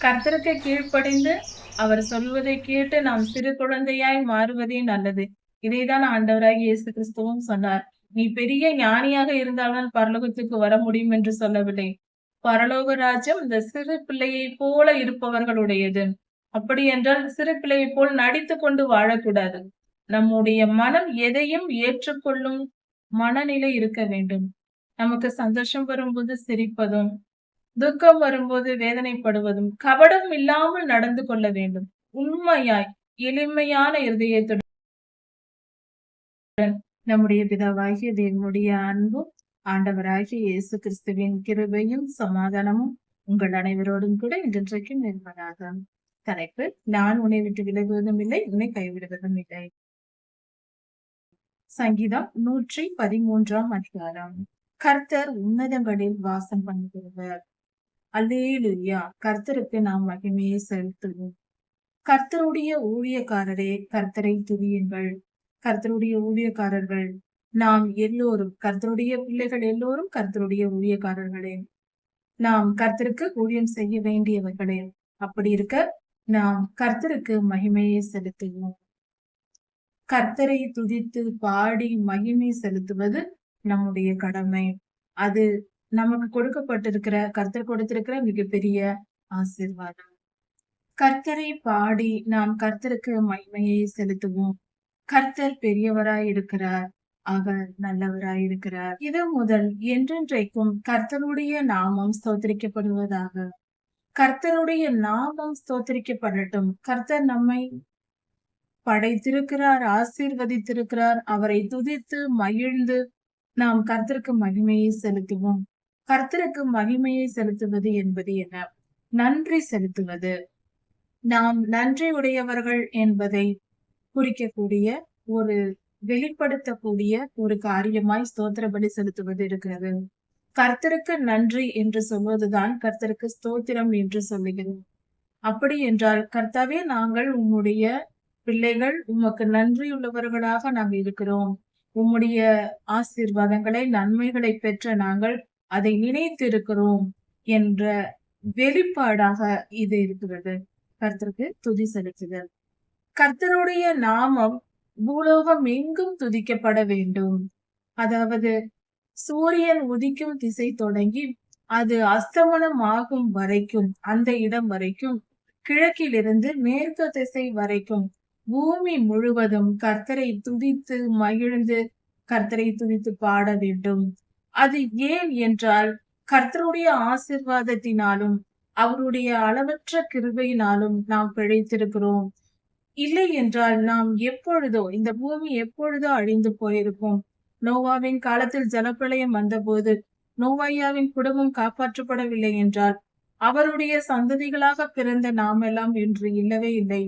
கர்த்தருக்கு கீழ்ப்படைந்து அவர் சொல்வதை கேட்டு நாம் சிறு குழந்தையாய் மாறுவதே நல்லது. இதைதான் ஆண்டவராக இயேசு கிறிஸ்துவும் சொன்னார். நீ பெரிய ஞானியாக இருந்தால்தான் பரலோகத்துக்கு வர முடியும் என்று சொல்லவில்லை. பரலோக ராஜ்யம் இந்த சிறு பிள்ளையை போல இருப்பவர்களுடையது. அப்படி என்றால் சிறு பிள்ளையை போல் நடித்து கொண்டு வாழக்கூடாது. நம்முடைய மனம் எதையும் ஏற்றுக்கொள்ளும் மனநிலை இருக்க வேண்டும். நமக்கு சந்தோஷம் வரும்போது சிரிப்பதும் துக்கம் வரும்போது வேதனைப்படுவதும் கபடம் இல்லாமல் நடந்து கொள்ள வேண்டும். உண்மையாய் எளிமையான இருதயத்துடன் நம்முடைய பிதாவாகிய தேவனுடைய அன்பும் ஆண்டவராகிய இயேசு கிறிஸ்துவின் கிருபையும் சமாதானமும் உங்கள் அனைவரோடும் கூட இன்றைக்கும் நிற்பதாக தலைப்பு நான் உன்னை விட்டு விலகுவதும் இல்லை உன்னை கைவிடுவதும் இல்லை. சங்கீதம் நூற்றி பதிமூன்றாம் அதிகாரம். கர்த்தர் உன்னதங்களில் வாசம் பண்ணுகிறவர். அல்லேலுயா. கர்த்தருக்கு நாம் மகிமையை செலுத்துவோம். கர்த்தருடைய ஊழியக்காரரே கர்த்தரை துதியுங்கள். கர்த்தருடைய ஊழியக்காரர்கள் நாம் எல்லோரும் கர்த்தருடைய பிள்ளைகள் எல்லோரும் கர்த்தருடைய ஊழியக்காரர்களே. நாம் கர்த்தருக்கு ஊழியம் செய்ய வேண்டியவர்களே. அப்படி இருக்க நாம் கர்த்தருக்கு மகிமையை செலுத்துவோம். கர்த்தரை துதித்து பாடி மகிமை செலுத்துவது நம்முடைய கடமை. அது நமக்கு கொடுக்கப்பட்டிருக்கிற கர்த்தர் கொடுத்திருக்கிற மிகப்பெரிய ஆசீர்வாதம். கர்த்தரை பாடி நாம் கர்த்தருக்கு மகிமையை செலுத்துவோம். கர்த்தர் பெரியவராய் இருக்கிறார் அவர் நல்லவராய் இருக்கிறார். இது முதல் என்றென்றைக்கும் கர்த்தருடைய நாமம் ஸ்தோத்திரிக்கப்படுவதாக. கர்த்தருடைய நாமம் ஸ்தோத்திரிக்கப்படட்டும். கர்த்தர் நம்மை படைத்திருக்கிறார் ஆசீர்வதித்திருக்கிறார். அவரை துதித்து மகிழ்ந்து நாம் கர்த்தருக்கு மகிமையை செலுத்துவோம். கர்த்தருக்கு மகிமையை செலுத்துவது என்பது என்ன? நன்றி செலுத்துவது. நாம் நன்றி உடையவர்கள் என்பதை குறிக்கக்கூடிய ஒரு வெளிப்படுத்தக்கூடிய ஒரு காரியமாய் ஸ்தோத்திர பலி செலுத்துவது இருக்கிறது. கர்த்தருக்கு நன்றி என்று சொல்வதுதான் கர்த்தருக்கு ஸ்தோத்திரம் என்று சொல்லுகிறோம் அப்படி என்றால் கர்த்தாவே நாங்கள் உம்முடைய பிள்ளைகள் உமக்கு நன்றியுள்ளவர்களாக நாங்கள் இருக்கிறோம். உம்முடைய ஆசீர்வாதங்களை நன்மைகளை பெற்ற நாங்கள் அதை நினைத்திருக்கிறோம் என்ற வெளிப்பாடாக இது இருக்கிறது. கர்த்தருக்கு துதி செலுத்துதல் கர்த்தருடைய நாமம் பூலோகம் எங்கும் துதிக்கப்பட வேண்டும். அதாவது சூரியன் உதிக்கும் திசை தொடங்கி அது அஸ்தமனம் ஆகும் வரைக்கும் அந்த இடம் வரைக்கும் கிழக்கிலிருந்து மேற்கு திசை வரைக்கும் பூமி முழுவதும் கர்த்தரை துதித்து மகிழ்ந்து கர்த்தரை துதித்து பாட வேண்டும். அது ஏன் என்றால் கர்த்தருடைய ஆசிர்வாதத்தினாலும் அவருடைய அளவற்ற கிருபையினாலும் நாம் பிழைத்திருக்கிறோம். இல்லை என்றால் நாம் எப்பொழுதோ இந்த பூமி எப்பொழுதோ அழிந்து போயிருக்கும் நோவாவின் காலத்தில் ஜலப்பிரளயம் வந்தபோது நோவாயாவின் குடும்பம் காப்பாற்றப்படவில்லை என்றால் அவருடைய சந்ததிகளாக பிறந்த நாம் எல்லாம் இன்று இல்லவே இல்லை.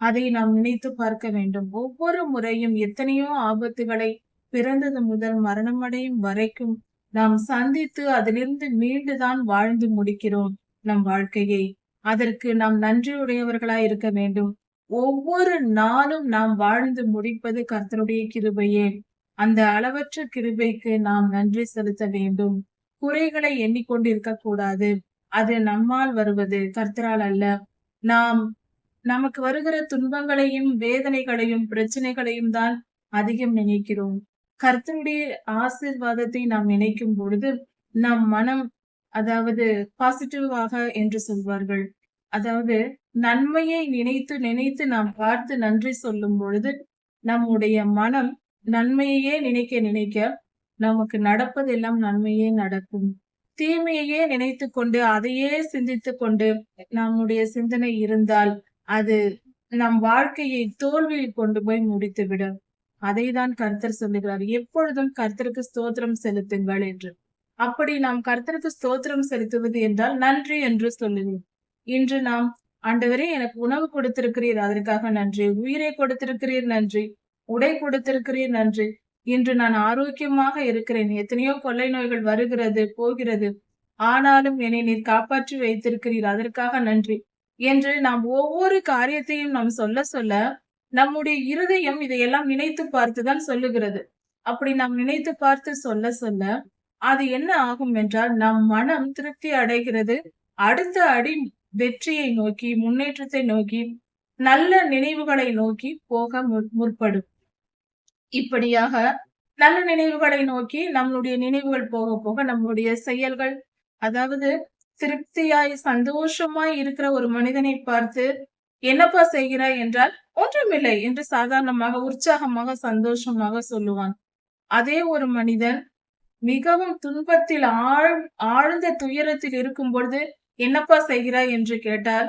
அதை நாம் நினைத்து பார்க்க வேண்டும். ஒவ்வொரு முறையும் எத்தனையோ ஆபத்துகளை பிறந்தது முதல் மரணமடையும் வரைக்கும் நாம் சந்தித்து அதிலிருந்து மீண்டுதான் வாழ்ந்து முடிக்கிறோம் நம் வாழ்க்கையை. அதற்கு நாம் நன்றியுடையவர்களாய் இருக்க வேண்டும். ஒவ்வொரு நாளும் நாம் வாழ்ந்து முடிப்பது கர்த்தருடைய கிருபையே. அந்த அளவற்ற கிருபைக்கு நாம் நன்றி செலுத்த வேண்டும். குறைகளை எண்ணிக்கொண்டிருக்க கூடாது அது நம்மால் வருவது கர்த்தரால் அல்ல. நாம் நமக்கு வருகிற துன்பங்களையும் வேதனைகளையும் பிரச்சனைகளையும் தான் அதிகம் நினைக்கிறோம். கர்த்தருடைய ஆசிர்வாதத்தை நாம் நினைக்கும் பொழுது நம் மனம் அதாவது பாசிட்டிவாக என்று சொல்வார்கள். அதாவது நன்மையை நினைத்து நினைத்து நாம் பார்த்து நன்றி சொல்லும் பொழுது நம்முடைய மனம் நன்மையையே நினைக்க நினைக்க நமக்கு நடப்பதெல்லாம் நன்மையே நடக்கும். தீமையையே நினைத்து கொண்டு அதையே சிந்தித்து கொண்டு நம்முடைய சிந்தனை இருந்தால் அது நம் வாழ்க்கையை தோல்வியில் கொண்டு போய் முடித்துவிடும். அதை தான் கர்த்தர் சொல்லுகிறார். எப்பொழுதும் கர்த்தருக்கு ஸ்தோத்திரம் செலுத்துங்கள் என்று. அப்படி நாம் கர்த்தருக்கு ஸ்தோத்திரம் செலுத்துவது என்றால் நன்றி என்று சொல்லுவோம். இன்று நாம் ஆண்டவரே எனக்கு உணவு கொடுத்திருக்கிறீர். அதற்காக நன்றி. உயிரை கொடுத்திருக்கிறீர். நன்றி. உடை கொடுத்திருக்கிறீர். நன்றி. இன்று நான் ஆரோக்கியமாக இருக்கிறேன். எத்தனையோ கொள்ளை நோய்கள் வருகிறது போகிறது. ஆனாலும் என்னை நீர் காப்பாற்றி வைத்திருக்கிறீர். அதற்காக நன்றி. என்று நாம் ஒவ்வொரு காரியத்தையும் நாம் சொல்ல சொல்ல நம்முடைய இருதயம் இதையெல்லாம் நினைத்து பார்த்துதான் சொல்லுகிறது. அப்படி நாம் நினைத்து பார்த்து சொல்ல சொல்ல அது என்ன ஆகும் என்றால் நம் மனம் திருப்தி அடைகிறது. அடுத்த அடி வெற்றியை நோக்கி முன்னேற்றத்தை நோக்கி நல்ல நினைவுகளை நோக்கி போக முற்படும். இப்படியாக நல்ல நினைவுகளை நோக்கி நம்மளுடைய நினைவுகள் போக போக நம்மளுடைய செயல்கள் அதாவது திருப்தியாய் சந்தோஷமாய் இருக்கிற ஒரு மனிதனை பார்த்து என்னப்பா செய்கிறாய் என்றால் ஒன்றுமில்லை என்று சாதாரணமாக உற்சாகமாக சந்தோஷமாக சொல்லுவான். அதே ஒரு மனிதன் மிகவும் துன்பத்தில் ஆழ் ஆழ்ந்த துயரத்தில் இருக்கும் பொழுது என்னப்பா செய்கிறாய் என்று கேட்டால்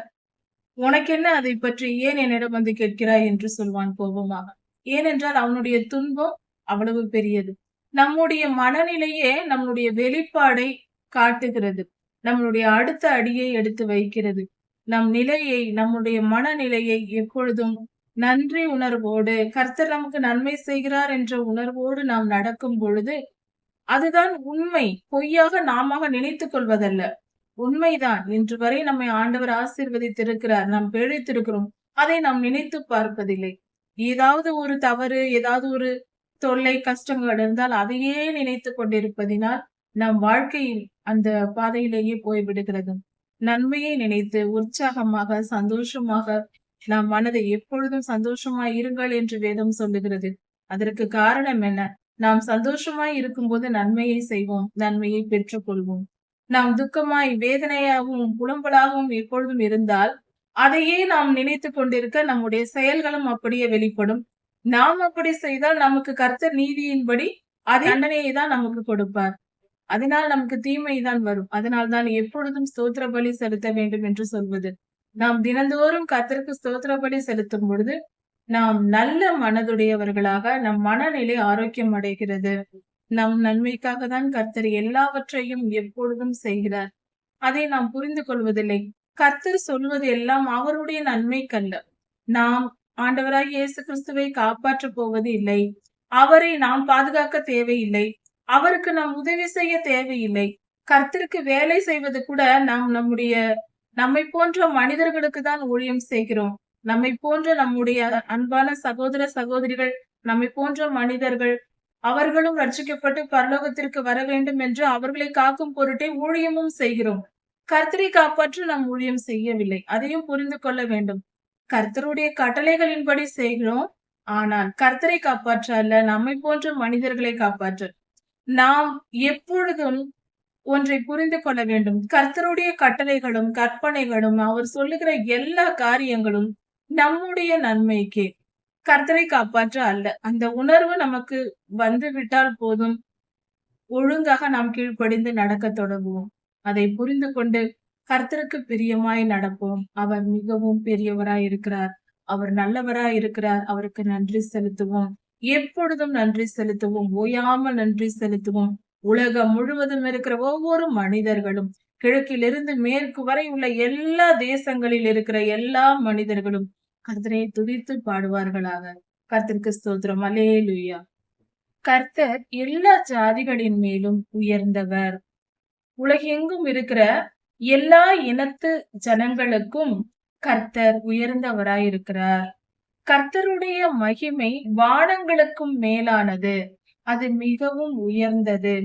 உனக்கென்ன அதை பற்றி ஏன் என்னிடம் வந்து கேட்கிறாய்? என்று சொல்வான் கோபமாக. ஏனென்றால் அவனுடைய துன்பம் அவ்வளவு பெரியது. நம்முடைய மனநிலையே நம்முடைய வெளிப்பாடை காட்டுகிறது. நம்மளுடைய அடுத்த அடியை எடுத்து வைக்கிறது. நம் நிலையை நம்முடைய மனநிலையை எப்பொழுதும் நன்றி உணர்வோடு கர்த்தர் நமக்கு நன்மை செய்கிறார் என்ற உணர்வோடு நாம் நடக்கும் பொழுது அதுதான் உண்மை. பொய்யாக நாம நினைத்துக் கொள்வதல்ல. உண்மைதான். இன்று வரை நம்மை ஆண்டவர் ஆசீர்வதித்திருக்கிறார். நாம் பிழைத்திருக்கிறோம் அதை நாம் நினைத்து பார்ப்பதில்லை. ஏதாவது ஒரு தவறு ஏதாவது ஒரு தொல்லை கஷ்டங்கள் இருந்தால் அதையே நினைத்து கொண்டிருப்பதினால் நம் வாழ்க்கையில் அந்த பாதையிலேயே போய்விடுகிறது. நன்மையை நினைத்து உற்சாகமாக சந்தோஷமாக நம் மனதை எப்பொழுதும் சந்தோஷமாய் இருங்கள் என்று வேதம் சொல்லுகிறது. அதற்கு காரணம் என்ன? நாம் சந்தோஷமாய் இருக்கும்போது நன்மையை செய்வோம் நன்மையை பெற்றுக்கொள்வோம். நாம் துக்கமாய் வேதனையாகவும் புலம்பலாகவும் எப்பொழுதும் இருந்தால் அதையே நாம் நினைத்து கொண்டிருக்க நம்முடைய செயல்களும் அப்படியே வெளிப்படும். நாம் அப்படி செய்தால் நமக்கு கர்த்தர் நீதியின்படி அதே தண்டனையை தான் நமக்கு கொடுப்பார். அதனால் நமக்கு தீமை தான் வரும். அதனால் தான் எப்பொழுதும் ஸ்தோத்திர பலி செலுத்த வேண்டும் என்று சொல்வது. நாம் தினந்தோறும் கர்த்தருக்கு ஸ்தோத்திர பலி செலுத்தும் பொழுது நாம் நல்ல மனதுடையவர்களாக நம் மனநிலை ஆரோக்கியம் அடைகிறது. நம் நன்மைக்காக தான் கர்த்தர் எல்லாவற்றையும் எப்பொழுதும் செய்கிறார். அதை நாம் புரிந்து கொள்வதில்லை. கர்த்தர் சொல்வது எல்லாம் அவருடைய நன்மைக்கல்ல. நாம் ஆண்டவராக இயேசு கிறிஸ்துவை காப்பாற்ற போவது இல்லை அவரை நாம் பாதுகாக்க தேவையில்லை. அவருக்கு நாம் உதவி செய்ய தேவையில்லை. கர்த்தருக்கு வேலை செய்வது கூட நாம் நம்முடைய நம்மை போன்ற மனிதர்களுக்கு தான் ஊழியம் செய்கிறோம். நம்மை போன்ற நம்முடைய அன்பான சகோதர சகோதரிகள் நம்மை போன்ற மனிதர்கள் அவர்களும் ரட்சிக்கப்பட்டு பரலோகத்திற்கு வர வேண்டும் என்று அவர்களை காக்கும் பொருட்டை ஊழியமும் செய்கிறோம். கர்த்தரை காப்பாற்ற நாம் ஊழியம் செய்யவில்லை. அதையும் புரிந்து கொள்ள வேண்டும். கர்த்தருடைய கட்டளைகளின்படி செய்கிறோம். ஆனால் கர்த்தரை காப்பாற்ற அல்ல நம்மை போன்ற மனிதர்களை காப்பாற்ற. நாம் எப்பொழுதும் ஒன்றை புரிந்து கொள்ள வேண்டும். கர்த்தருடைய கட்டளைகளும் கற்பனைகளும் அவர் சொல்லுகிற எல்லா காரியங்களும் நம்முடைய நன்மைக்கே. கர்த்தரை காப்பாற்ற அல்ல. அந்த உணர்வு நமக்கு வந்து விட்டால் போதும். ஒழுங்காக நாம் கீழ்ப்படிந்து நடக்க தொடங்குவோம். அதை புரிந்து கொண்டு கர்த்தருக்கு பிரியமாய் நடப்போம். அவர் மிகவும் பெரியவராய் இருக்கிறார் அவர் நல்லவராய் இருக்கிறார் அவருக்கு நன்றி செலுத்துவோம். எப்பொழுதும் நன்றி செலுத்துவோம். ஓயாமல் நன்றி செலுத்துவோம். உலகம் முழுவதும் இருக்கிற ஒவ்வொரு மனிதர்களும் கிழக்கிலிருந்து மேற்கு வரை உள்ள எல்லா தேசங்களில் இருக்கிற எல்லா மனிதர்களும் கர்த்தரை துதித்து பாடுவார்களாக. கர்த்தருக்கு ஸ்தோத்திரம். அலேலுயா கர்த்தர் எல்லா ஜாதிகளின் மேலும் உயர்ந்தவர். உலகெங்கும் இருக்கிற எல்லா இனத்து ஜனங்களுக்கும் கர்த்தர் உயர்ந்தவராயிருக்கிறார். கர்த்தருடைய மகிமை வானங்களுக்கும் மேலானது. அது மிகவும் உயர்ந்தது.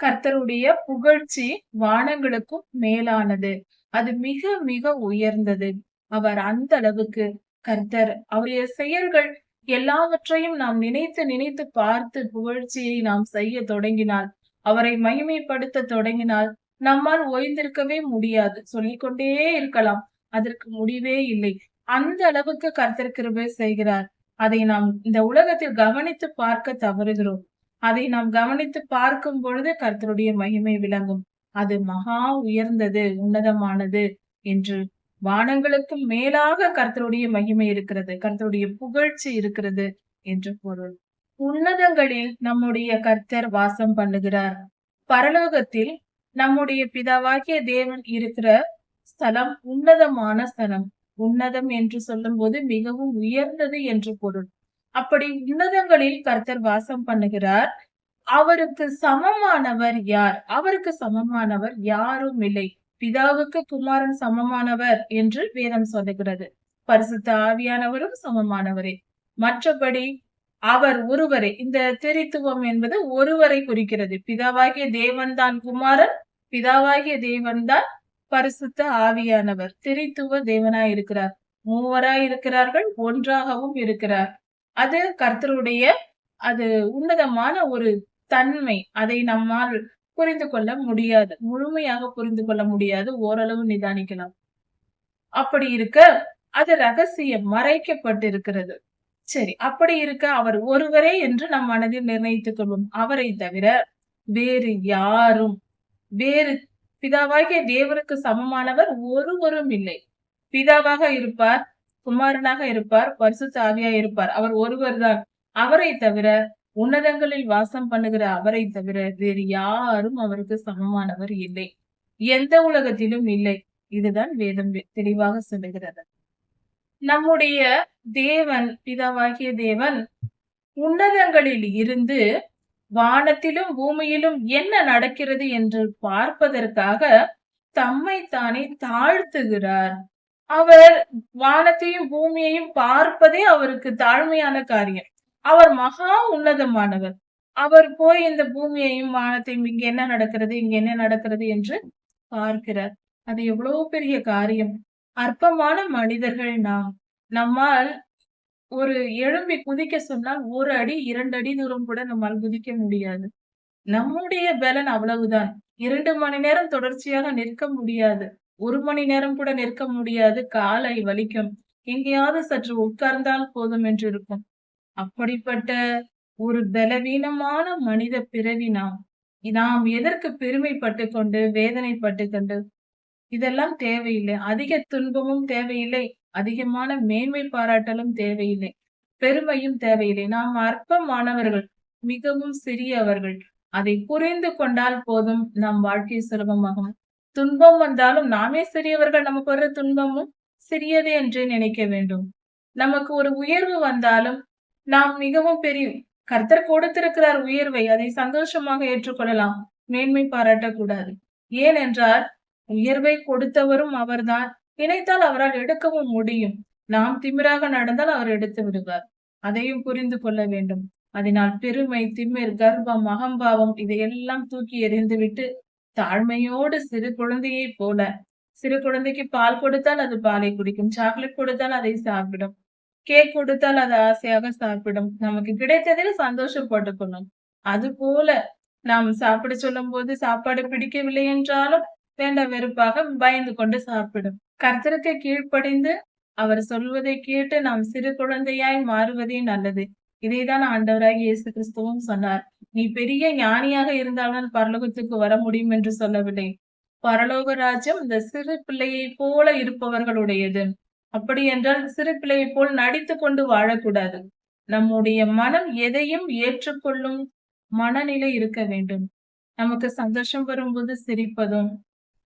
கர்த்தருடைய புகழ்ச்சி வானங்களுக்கும் மேலானது. அது மிக மிக உயர்ந்தது. அவர் அந்த அளவுக்கு கர்த்தர். அவருடைய செயல்கள் எல்லாவற்றையும் நாம் நினைத்து நினைத்து பார்த்து புகழ்ச்சியை நாம் செய்ய தொடங்கினால் அவரை மகிமைப்படுத்த தொடங்கினால் நம்மால் ஓய்ந்திருக்கவே முடியாது. சொல்லிக்கொண்டே இருக்கலாம். அதற்கு முடிவே இல்லை. அந்த அளவுக்கு கர்த்தர் கிருபை செய்கிறார். அதை நாம் இந்த உலகத்தில் கவனித்து பார்க்க தவறுகிறோம். அதை நாம் கவனித்து பார்க்கும் பொழுது கர்த்தருடைய மகிமை விளங்கும். அது மகா உயர்ந்தது உன்னதமானது என்று வானங்களுக்கும் மேலாக கர்த்தருடைய மகிமை இருக்கிறது கர்த்தருடைய புகழ்ச்சி இருக்கிறது என்று பொருள். உன்னதங்களில் நம்முடைய கர்த்தர் வாசம் பண்ணுகிறார். பரலோகத்தில் நம்முடைய பிதாவாகிய தேவன் இருக்கிற ஸ்தலம் உன்னதமான ஸ்தலம். உன்னதம் என்று சொல்லும் போது மிகவும் உயர்ந்தது என்று பொருள். அப்படி உன்னதங்களில் கர்த்தர் வாசம் பண்ணுகிறார். அவருக்கு சமமானவர் யார்? அவருக்கு சமமானவர் யாரும் இல்லை. பிதாவுக்கு குமாரன் சமமானவர் என்று வேதம் சொல்லுகிறது. பரிசுத்த ஆவியானவரும் சமமானவரே. மற்றபடி அவர் ஒருவரை. இந்த திரித்துவம் என்பது ஒருவரை குறிக்கிறது. பிதாவாகிய தேவன்தான் குமாரன். பிதாவாகிய தேவன்தான் பரிசுத்த ஆவியானவர். திரித்துவ தேவனாய் இருக்கிறார் மூவராய் இருக்கிறார்கள் ஒன்றாகவும் இருக்கிறார். அது கர்த்தருடைய அது உன்னதமான ஒரு தன்மை. அதை நம்மால் புரிந்து கொள்ள முடியாது. முழுமையாக புரிந்து கொள்ள முடியாது. ஓரளவு நிதானிக்கலாம். அப்படி இருக்க அது ரகசியம். மறைக்கப்பட்டிருக்கிறது. சரி அப்படி இருக்க அவர் ஒருவரே என்று நம் மனதில் நிர்ணயித்துக் கொள்வோம். அவரை தவிர வேறு யாரும் வேறு பிதாவாகிய தேவனுக்கு சமமானவர் ஒருவரும் இல்லை. பிதாவாக இருப்பார் குமாரனாக இருப்பார் பரிசுத்த ஆவியா இருப்பார். அவர் ஒருவர் தான் அவரை தவிர உன்னதங்களில் வாசம் பண்ணுகிற அவரை தவிர வேறு யாரும் அவருக்கு சமமானவர் இல்லை. எந்த உலகத்திலும் இல்லை. இதுதான் வேதம் தெளிவாக சொல்லுகிறது. நம்முடைய தேவன் பிதாவாகிய தேவன் உன்னதங்களில் இருந்து வானத்திலும் பூமியிலும் என்ன நடக்கிறது என்று பார்ப்பதற்காக தம்மை தானே தாழ்த்துகிறார். அவர் வானத்தையும் பூமியையும் பார்ப்பதே அவருக்கு தாழ்மையான காரியம். அவர் மகா உன்னதமானவர். அவர் போய் இந்த பூமியையும் வானத்தையும் இங்க என்ன நடக்கிறது இங்க என்ன நடக்கிறது என்று பார்க்கிறார். அது எவ்வளவு பெரிய காரியம். அற்பமான மனிதர்கள் நாம். நம்மால் ஒரு எலும்பி குதிக்க சொன்னால் ஒரு அடி இரண்டு அடி தூரம் கூட நம்மால் குதிக்க முடியாது. நம்முடைய பலன் அவ்வளவுதான். இரண்டு மணி நேரம் தொடர்ச்சியாக நிற்க முடியாது. ஒரு மணி நேரம் கூட நிற்க முடியாது. காலை வலிக்கும். எங்கேயாவது சற்று உட்கார்ந்தால் போதும் என்று இருக்கும். அப்படிப்பட்ட ஒரு பலவீனமான மனித பிறவி நாம். நாம் எதற்கு பெருமைப்பட்டு கொண்டு வேதனைப்பட்டு கொண்டு இதெல்லாம் தேவையில்லை. அதிக துன்பமும் தேவையில்லை. அதிகமான மேன்மை பாராட்டலும் தேவையில்லை. பெருமையும் தேவையில்லை. நாம் அற்பமானவர்கள் மிகவும் சிறியவர்கள். அதை புரிந்து கொண்டால் போதும் நம் வாழ்க்கை சுலபமாகும். துன்பம் வந்தாலும் நாமே சிறியவர்கள். நமக்கு வர்ற துன்பமும் சிறியது என்றே நினைக்க வேண்டும். நமக்கு ஒரு உயர்வு வந்தாலும் நாம் மிகவும் பெரிய கர்த்தர் கொடுத்திருக்கிறார் உயர்வை. அதை சந்தோஷமாக ஏற்றுக்கொள்ளலாம். மேன்மை பாராட்டக்கூடாது. ஏனென்றால் உயர்வை கொடுத்தவரும் அவர்தான். நினைத்தால் அவரால் எடுக்கவும் முடியும். நாம் திமிராக நடந்தால் அவர் எடுத்து விடுவார். அதையும் புரிந்து கொள்ள வேண்டும். அதனால் பெருமை திமிர் கர்ப்பம் அகம்பாவம் இதையெல்லாம் தூக்கி எறிந்துவிட்டு தாழ்மையோடு சிறு குழந்தையை போல சிறு குழந்தைக்கு பால் கொடுத்தால் அது பாலை குடிக்கும் சாக்லேட் கொடுத்தால் அதை சாப்பிடும் கேக் கொடுத்தால் அது ஆசையாக சாப்பிடும். நமக்கு கிடைத்ததில் சந்தோஷப்பட்டுக்கணும் அது போல நாம் சாப்பிட சொல்லும் போது சாப்பாடு பிடிக்கவில்லை என்றாலும் வேண்ட வெறுப்பாக பயந்து கொண்டு சாப்பிடும். கர்த்தருக்கு கீழ்ப்படிந்து அவர் சொல்வதை கேட்டு நாம் சிறு குழந்தையாய் மாறுவதே நல்லது. இதைதான் ஆண்டவராக இயேசு கிறிஸ்துவும் சொன்னார். நீ பெரிய ஞானியாக இருந்தால்தான் பரலோகத்துக்கு வர முடியும் என்று சொல்லவில்லை. பரலோக ராஜ்யம் இந்த சிறு பிள்ளையை போல இருப்பவர்களுடையது. அப்படி என்றால் சிறு பிள்ளையை போல் நடித்து கொண்டு வாழக்கூடாது. நம்முடைய மனம் எதையும் ஏற்றுக்கொள்ளும் மனநிலை இருக்க வேண்டும். நமக்கு சந்தோஷம் வரும்போது சிரிப்பதும்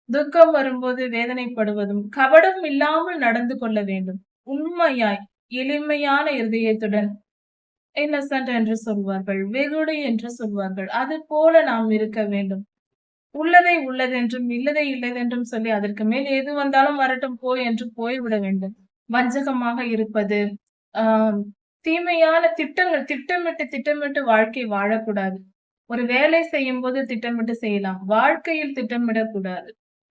துக்கம் வரும்போது வேதனைப்படுவதும் கபடம் இல்லாமல் நடந்து கொள்ள வேண்டும். உண்மையாய் எளிமையான இருதயத்துடன் இன்னசென்ட் என்று சொல்வார்கள் வெகுடு என்று சொல்வார்கள். அது போல நாம் இருக்க வேண்டும். உள்ளதை உள்ளதென்றும் இல்லதை இல்லதென்றும் சொல்லி அதற்கு மேல் எது வந்தாலும் வரட்டும் போய் என்று போய்விட வேண்டும். வஞ்சகமாக இருப்பது ஆஹ் தீமையான திட்டங்கள் திட்டமிட்டு திட்டமிட்டு வாழ்க்கை வாழக்கூடாது. ஒரு வேலை செய்யும் போது திட்டமிட்டு செய்யலாம். வாழ்க்கையில் திட்டமிடக்கூடாது.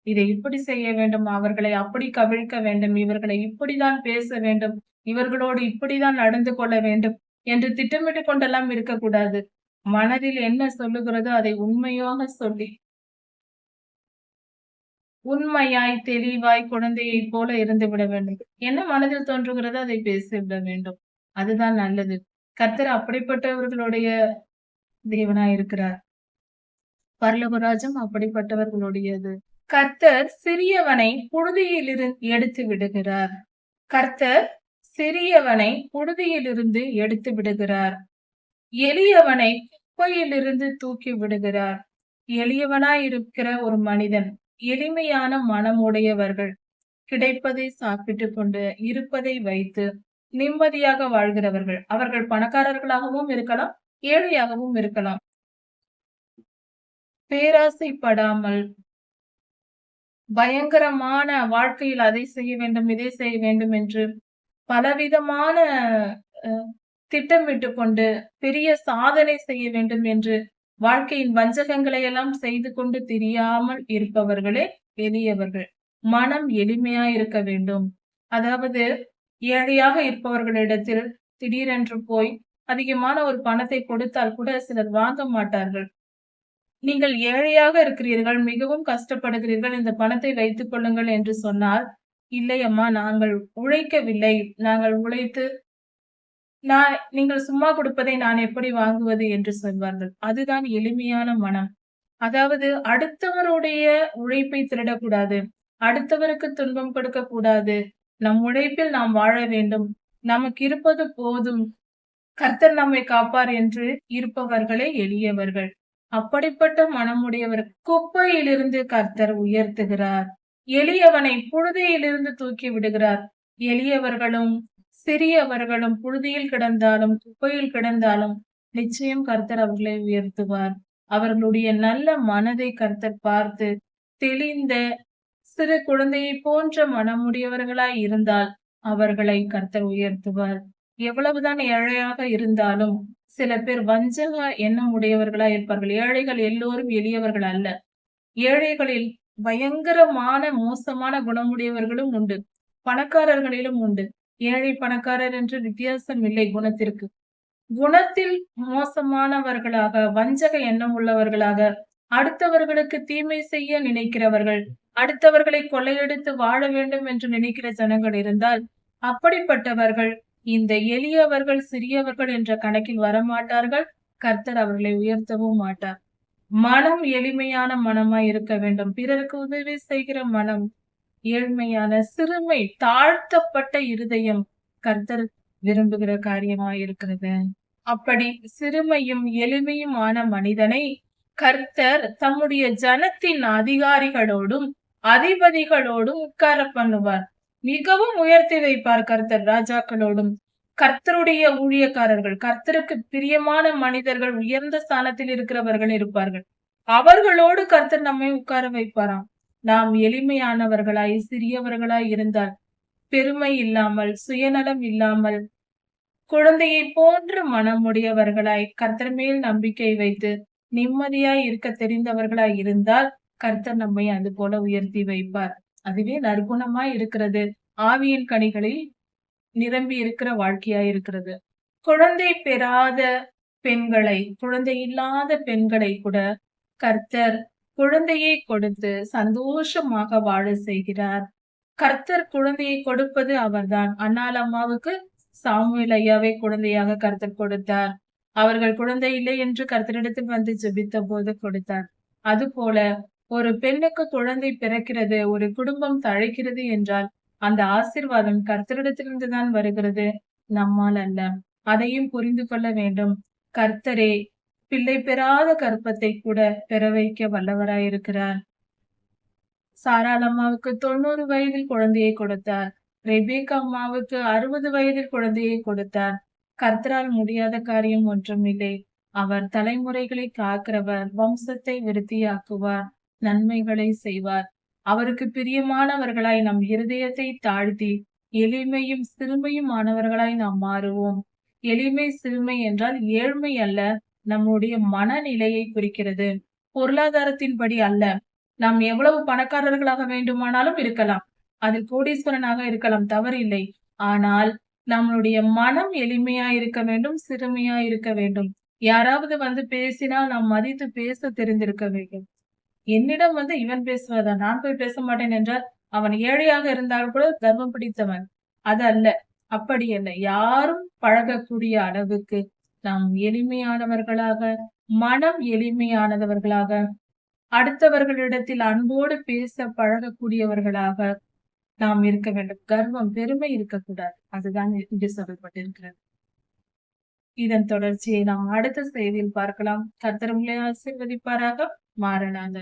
இதை இப்படி செய்ய வேண்டும் அவர்களை அப்படி கவிழ்க்க வேண்டும் இவர்களை இப்படிதான் பேச வேண்டும் இவர்களோடு இப்படிதான் நடந்து கொள்ள வேண்டும் என்று திட்டமிட்டு கொண்டெல்லாம் இருக்கக்கூடாது. மனதில் என்ன சொல்லுகிறதோ அதை உண்மையாக சொல்லி உண்மையாய் தெளிவாய் குழந்தையை போல இருந்து விட வேண்டும். என்ன மனதில் தோன்றுகிறதோ அதை பேசிவிட வேண்டும். அதுதான் நல்லது. கர்த்தர் அப்படிப்பட்டவர்களுடைய தேவனாய் இருக்கிறார் பரலோகராஜம் அப்படிப்பட்டவர்களுடையது. கர்த்தர் சிறியவனை புழுதியிலிருந்து எடுத்து விடுகிறார். கர்த்தர் சிறியவனை புழுதியிலிருந்து எடுத்து விடுகிறார். எளியவனை குப்பையிலிருந்து தூக்கி விடுகிறார். எளியவனாய் இருக்கிற ஒரு மனிதன் எளிமையான மனமுடையவர்கள் கிடைப்பதை சாப்பிட்டு கொண்டு இருப்பதை வைத்து நிம்மதியாக வாழ்கிறவர்கள். அவர்கள் பணக்காரர்களாகவும் இருக்கலாம் ஏழையாகவும் இருக்கலாம். பேராசைப்படாமல் பயங்கரமான வாழ்க்கையில் அதை செய்ய வேண்டும் இதை செய்ய வேண்டும் என்று பலவிதமான திட்டமிட்டு கொண்டு பெரிய சாதனை செய்ய வேண்டும் என்று வாழ்க்கையின் வஞ்சகங்களை எல்லாம் செய்து கொண்டு தெரியாமல் இருப்பவர்களே பெரியவர்கள் மனம் எளிமையா இருக்க வேண்டும். அதாவது ஏழையாக இருப்பவர்களிடத்தில் திடீரென்று போய் அதிகமான ஒரு பணத்தை கொடுத்தால் கூட சிலர் வாங்க மாட்டார்கள். நீங்கள் ஏழையாக இருக்கிறீர்கள் மிகவும் கஷ்டப்படுகிறீர்கள் இந்த பணத்தை வைத்துக் கொள்ளுங்கள் என்று சொன்னால் இல்லை அம்மா நாங்கள் உழைக்கவில்லை. நாங்கள் உழைத்து நான் நீங்கள் சும்மா கொடுப்பதை நான் எப்படி வாங்குவது? என்று சொல்வார்கள். அதுதான் எளிமையான மனம். அதாவது அடுத்தவருடைய உழைப்பை திருடக்கூடாது. அடுத்தவருக்கு துன்பம் கொடுக்க கூடாது நம் உழைப்பில் நாம் வாழ வேண்டும். நமக்கு இருப்பது போதும். கர்த்தர் நம்மை காப்பார் என்று இருப்பவர்களே எளியவர்கள். அப்படிப்பட்ட மனமுடையவர் குப்பையிலிருந்து கர்த்தர் உயர்த்துகிறார். எளியவனை புழுதியிலிருந்து தூக்கி விடுகிறார். எளியவர்களும் சிறியவர்களும் புழுதியில் கிடந்தாலும் குப்பையில் கிடந்தாலும் நிச்சயம் கர்த்தர் அவர்களை உயர்த்துவார். அவர்களுடைய நல்ல மனதை கர்த்தர் பார்த்து தெளிந்த சிறு குழந்தையை போன்ற மனமுடையவர்களாய் இருந்தால் அவர்களை கர்த்தர் உயர்த்துவார். எவ்வளவுதான் ஏழையாக இருந்தாலும் சில பேர் வஞ்சக எண்ணம் உடையவர்களா இருப்பார்கள். ஏழைகள் எல்லோரும் எளியவர்கள் அல்ல. ஏழைகளில் பயங்கரமான மோசமான குணமுடையவர்களும் உண்டு. பணக்காரர்களிலும் உண்டு. ஏழை பணக்காரர் என்று வித்தியாசம் இல்லை குணத்திற்கு. குணத்தில் மோசமானவர்களாக வஞ்சக எண்ணம் உள்ளவர்களாக அடுத்தவர்களுக்கு தீமை செய்ய நினைக்கிறவர்கள் அடுத்தவர்களை கொள்ளையடித்து வாழ வேண்டும் என்று நினைக்கிற ஜனங்கள் இருந்தால் அப்படிப்பட்டவர்கள் இந்த எளியவர்கள் சிறியவர்கள் என்ற கணக்கில் வரமாட்டார்கள். கர்த்தர் அவர்களை உயர்த்தவும் மாட்டார். மனம் எளிமையான மனமாய் இருக்க வேண்டும். பிறருக்கு உதவி செய்கிற மனம் ஏழ்மையான சிறுமை தாழ்த்தப்பட்ட இருதயம் கர்த்தர் விரும்புகிற காரியமாய் இருக்கிறது. அப்படி சிறுமையும் எளிமையுமான மனிதனை கர்த்தர் தம்முடைய ஜனத்தின் அதிகாரிகளோடும் அதிபதிகளோடும் உட்கார பண்ணுவார். மிகவும் உயர்த்தி வைப்பார் கர்த்தர் ராஜாக்களோடும். கர்த்தருடைய ஊழியக்காரர்கள் கர்த்தருக்கு பிரியமான மனிதர்கள் உயர்ந்த ஸ்தானத்தில் இருக்கிறவர்கள் இருப்பார்கள். அவர்களோடு கர்த்தர் நம்மை உட்கார வைப்பாராம். நாம் எளிமையானவர்களாய் சிறியவர்களாய் இருந்தால் பெருமை இல்லாமல் சுயநலம் இல்லாமல் குழந்தையை போன்று மனமுடையவர்களாய் கர்த்தர் மேல் நம்பிக்கை வைத்து நிம்மதியாய் இருக்க தெரிந்தவர்களாய் இருந்தால் கர்த்தர் நம்மை அது போல உயர்த்தி வைப்பார். அதுவே நற்குணமாய் இருக்கிறது. ஆவியின் கனிகளில் நிரம்பி இருக்கிற வாழ்க்கையா இருக்கிறது. குழந்தை பெறாத பெண்களை குழந்தை இல்லாத பெண்களை கூட கர்த்தர் குழந்தையை கொடுத்து சந்தோஷமாக வாழ செய்கிறார். கர்த்தர் குழந்தையை கொடுப்பது அவர்தான். அண்ணால் அம்மாவுக்கு சாமுவேல் ஐயாவை குழந்தையாக கர்த்தர் கொடுத்தார். அவர்கள் குழந்தை இல்லை என்று கர்த்தரிடத்தில் வந்து ஜெபித்த போது கொடுத்தார். அதுபோல ஒரு பெண்ணுக்கு குழந்தை பிறக்கிறது ஒரு குடும்பம் தழைக்கிறது என்றால் அந்த ஆசிர்வாதம் கர்த்தரிடத்திலிருந்து தான் வருகிறது? நம்மால் அல்ல. அதையும் புரிந்து கொள்ள வேண்டும். கர்த்தரே பிள்ளை பெறாத கற்பத்தை கூட பெற வைக்க வல்லவராயிருக்கிறார். சாராள் அம்மாவுக்கு தொண்ணூறு வயதில் குழந்தையை கொடுத்தார். ரெபேக் அம்மாவுக்கு அறுபது வயதில் குழந்தையை கொடுத்தார். கர்த்தரால் முடியாத காரியம் ஒன்றும் இல்லை. அவர் தலைமுறைகளை காக்கிறவர் வம்சத்தை விருத்தியாக்குவார். நன்மைகளை செய்வார். அவருக்கு பிரியமானவர்களாய் நம் இருதயத்தை தாழ்த்தி எளிமையும் சிறுமையும் ஆனவர்களாய் நாம் மாறுவோம். எளிமை சிறுமை என்றால் ஏழ்மை அல்ல நம்முடைய மனநிலையை குறிக்கிறது. பொருளாதாரத்தின்படி அல்ல. நாம் எவ்வளவு பணக்காரர்களாக வேண்டுமானாலும் இருக்கலாம். அதில் கோடீஸ்வரனாக இருக்கலாம் தவறில்லை. ஆனால் நம்மளுடைய மனம் எளிமையா இருக்க வேண்டும் சிறுமையா இருக்க வேண்டும். யாராவது வந்து பேசினால் நாம் மதித்து பேச தெரிந்திருக்க வேண்டும். என்னிடம் வந்து இவன் பேசுவதா? நான் போய் பேச மாட்டேன் என்றால் அவன் ஏழையாக இருந்தால் கூட கர்வம் பிடித்தவன். அது அல்ல அப்படி அல்ல. யாரும் பழகக்கூடிய அளவுக்கு நாம் எளிமையானவர்களாக மனம் எளிமையானவர்களாக அடுத்தவர்களிடத்தில் அன்போடு பேச பழகக்கூடியவர்களாக நாம் இருக்க வேண்டும். கர்வம் பெருமை இருக்கக்கூடாது. அதுதான் இங்கு சொல்லப்பட்டிருக்கிறது. இதன் தொடர்ச்சியை நாம் அடுத்த செய்தியில் பார்க்கலாம். கர்த்தர் உங்களை ஆசீர்வதிப்பாராக. மாறனாங்க